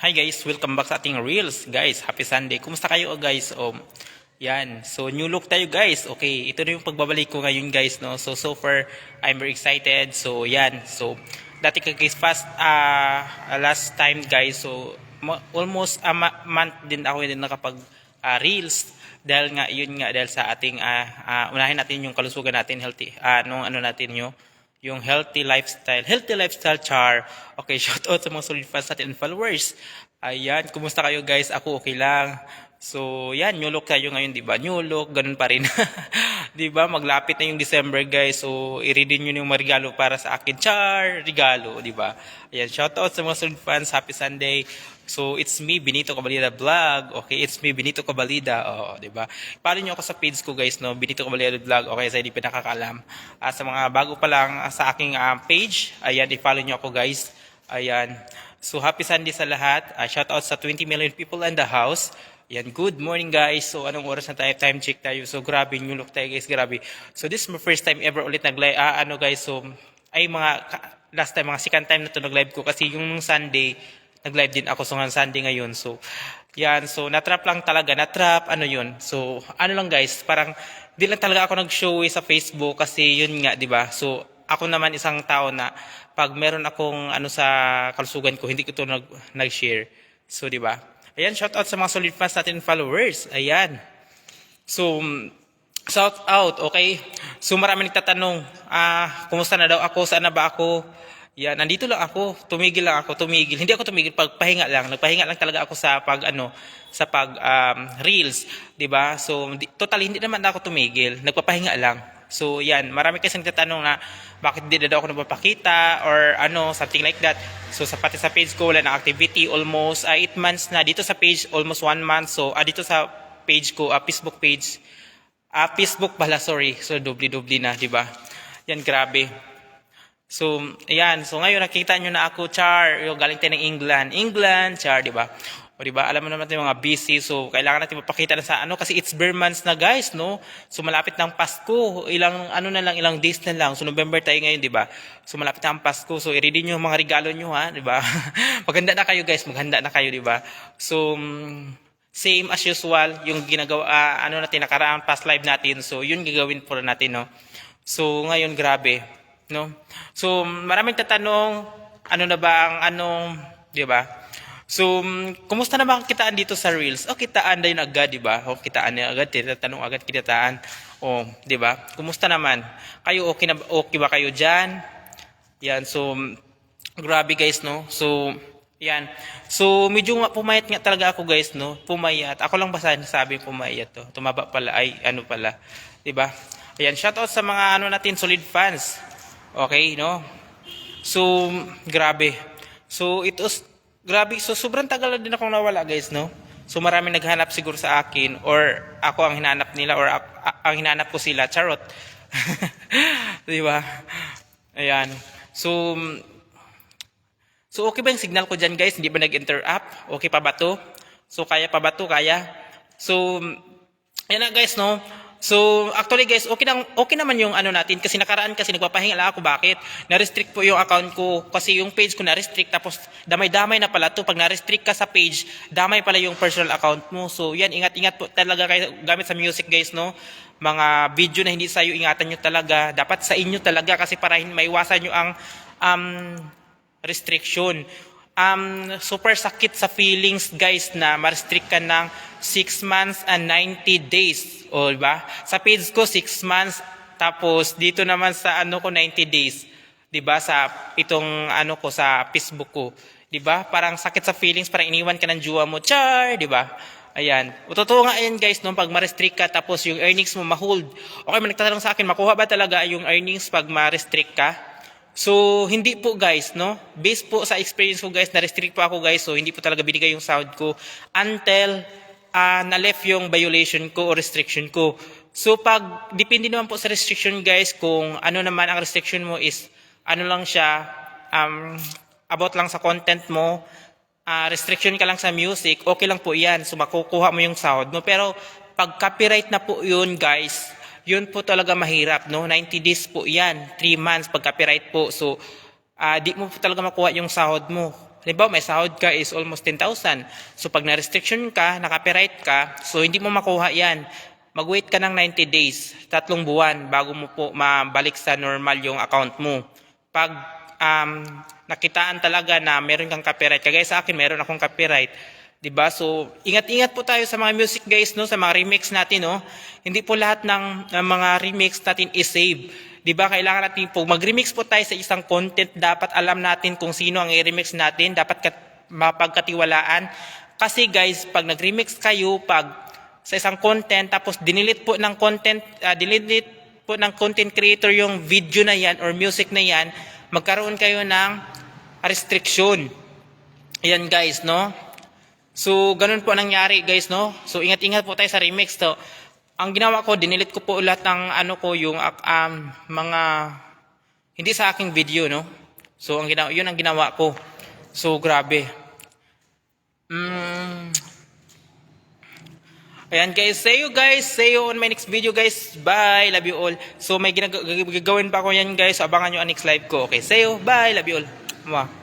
Hi guys, welcome back sa ating Reels. Guys, happy Sunday. Kumusta kayo guys? Um, yan. So, new look tayo guys. Okay, ito na yung pagbabalik ko ngayon guys. No? So, so far, I'm very excited. So, yan. So, dati ka guys, fast, ah, last time guys. So, almost a month din ako din nakapag ah, Reels. Dahil nga, yun nga, dahil sa ating, ah, ah, unahin natin yung kalusugan natin, healthy, ah, nung ano natin yung yung healthy lifestyle. Healthy lifestyle char. Okay, shout out sa mga solid fans natin and followers. Ayan, kumusta kayo guys? Ako okay lang. So, yan, new look tayo ngayon, di ba? New look, ganun pa rin. di ba? Maglapit na yung December, guys. So, i-read nyo yung regalo para sa akin. Char! Regalo, di ba? Ayan, shout out sa mga solid fans. Happy Sunday. So, it's me, Benito Cabalida Vlog. Okay, it's me, Benito Cabalida. Oo, di ba? Follow nyo ako sa page ko, guys, no? Benito Cabalida Vlog. Okay, sa hindi pa nakakaalam. Ah, sa mga bago pa lang ah, sa aking ah, page, ayan, i-follow nyo ako, guys. Ayan. So, happy Sunday sa lahat. Uh, shout out sa 20 million people in the house. Yan, good morning guys. So, anong oras na tayo? Time check tayo. So, grabe, new look tayo guys, grabe. So, this is my first time ever ulit nag-live. Ah, ano guys, so, ay mga, last time, mga second time na to nag-live ko. Kasi yung Sunday, nag-live din ako. So, nga Sunday ngayon. So, yan. So, natrap lang talaga. Natrap, ano yun. So, ano lang guys, parang, di lang talaga ako nag-show eh sa Facebook kasi yun nga, di ba? So, ako naman isang tao na pag meron akong ano sa kalusugan ko, hindi ko to nag, nag-share. So, di ba? Ayan, shout out sa mga solid fans natin followers. Ayan. So, mm, shout out, okay? So, marami nagtatanong, ah, kumusta na daw ako? Saan na ba ako? Yan, nandito lang ako. Tumigil lang ako, tumigil. Hindi ako tumigil, pagpahinga lang. Nagpahinga lang talaga ako sa pag, ano, sa pag, um, reels. 'di ba So, totally, hindi naman ako tumigil. Nagpapahinga lang. So, yan. Marami kasi nagtatanong na bakit di na daw ako nagpapakita or ano, something like that. So, sa pati sa page ko, wala na activity. Almost 8 months na. Dito sa page, almost 1 month. So, ah, dito sa page ko, ah, Facebook page, ah, Facebook pala, sorry. So, dubli-dubli na, di ba? Yan, grabe. So, ayan. So, ngayon, nakita nyo na ako, Char. Yung galing tayo ng England. England, Char, di ba? O, di ba? Alam mo naman natin mga busy. So, kailangan natin mapakita na sa ano. Kasi it's bare months na, guys, no? So, malapit ng Pasko. Ilang, ano na lang, ilang days na lang. So, November tayo ngayon, di ba? So, malapit na ang Pasko. So, i-ready nyo mga regalo nyo, ha? Di ba? Maghanda na kayo, guys. Maghanda na kayo, di ba? So, mm, same as usual, yung ginagawa, ah, ano natin, nakaraang past live natin. So, yun gagawin po natin, no? So, ngayon, grabe. No? So, maraming tatanong, ano na ba ang anong, di ba? So, mm, kumusta na ba kitaan dito sa Reels? O, kitaan na yun agad, di ba? O, kitaan na agad, tinatanong agad kitaan. O, di ba? Kumusta naman? Kayo, okay, na, okay ba kayo dyan? Yan, so, mm, grabe guys, no? So, yan. So, medyo pumayat nga talaga ako guys, no? Pumayat. Ako lang basta sabi pumayat to. Tumaba pala, ay ano pala. 'Di ba? Ayan, shoutout sa mga ano natin, solid fans. Okay, no? So, grabe. So, it was, grabe. So, sobrang tagal na din akong nawala, guys, no? So, maraming naghanap siguro sa akin or ako ang hinanap nila or ang hinanap ko sila. Charot. Di ba? Ayan. So, So okay ba yung signal ko dyan guys? Hindi ba nag-interrupt? Okay pa ba to? So kaya pa ba to? Kaya? So, yan na guys no? So actually guys, okay, lang, okay naman yung ano natin kasi nakaraan kasi nagpapahinga ako. Bakit? Na-restrict po yung account ko kasi yung page ko na-restrict tapos damay-damay na pala to. Pag na-restrict ka sa page, damay pala yung personal account mo. So yan, ingat-ingat po talaga kayo gamit sa music guys no? Mga video na hindi sa iyo, ingatan nyo talaga. Dapat sa inyo talaga kasi para maiwasan nyo ang um, restriction. Um, super sakit sa feelings, guys, na ma-restrict ka ng 6 months and 90 days. O, diba? Sa page ko, 6 months. Tapos, dito naman sa ano ko, 90 days. Diba? Sa itong ano ko, sa Facebook ko. Diba? Parang sakit sa feelings, parang iniwan ka ng jowa mo. Char! Diba? Ayan. O, totoo nga ayan guys, no? pag ma-restrict ka tapos yung earnings mo ma-hold. Okay, may nagtatanong sa akin, makuha ba talaga yung earnings pag ma-restrict ka? So, hindi po guys, no? Based po sa experience ko guys, na-restrict po ako guys, so hindi po talaga binigay yung sahod ko until ah na-left yung violation ko o restriction ko. So, pag, depende naman po sa restriction guys, kung ano naman ang restriction mo is, ano lang siya, um, about lang sa content mo, ah, restriction ka lang sa music, okay lang po yan. So, makukuha mo yung sahod mo. Pero, pag copyright na po yun guys, yun po talaga mahirap, no? 90 days po yan, 3 months pag copyright po. So, ah di mo po talaga makuha yung sahod mo. Halimbawa, may sahod ka is almost 10,000. So pag na-restriction ka, na-copyright ka, so hindi mo makuha yan. Mag-wait ka ng 90 days, tatlong buwan, bago mo po mabalik sa normal yung account mo. Pag um, nakitaan talaga na meron kang copyright, kagaya sa akin, meron akong copyright, 'di ba? So, ingat-ingat po tayo sa mga music guys, no, sa mga remix natin, no. Hindi po lahat ng, ng mga remix natin i-save. 'Di ba? Kailangan natin po mag-remix po tayo sa isang content, dapat alam natin kung sino ang i-remix natin, dapat kat, mapagkatiwalaan. Kasi guys, pag nag-remix kayo, pag sa isang content, tapos dinilit po ng content, uh, dinilit po ng content creator yung video na yan or music na yan, magkaroon kayo ng restriction. Yan guys, no? So, ganun po ang nangyari guys, no? So, ingat-ingat po tayo sa remix, to. Ang ginawa ko, dinilit ko po lahat ng ano ko, yung um, mga hindi sa aking video, no? So, ang ginawa, yun ang ginawa ko. So, grabe. Mm. Ayan guys, see you guys. See you on my next video guys. Bye. Love you all. So may ginag- gagawin pa ko yan guys. Abangan nyo ang next live ko. Okay, see you. Bye. Love you all. Mwah.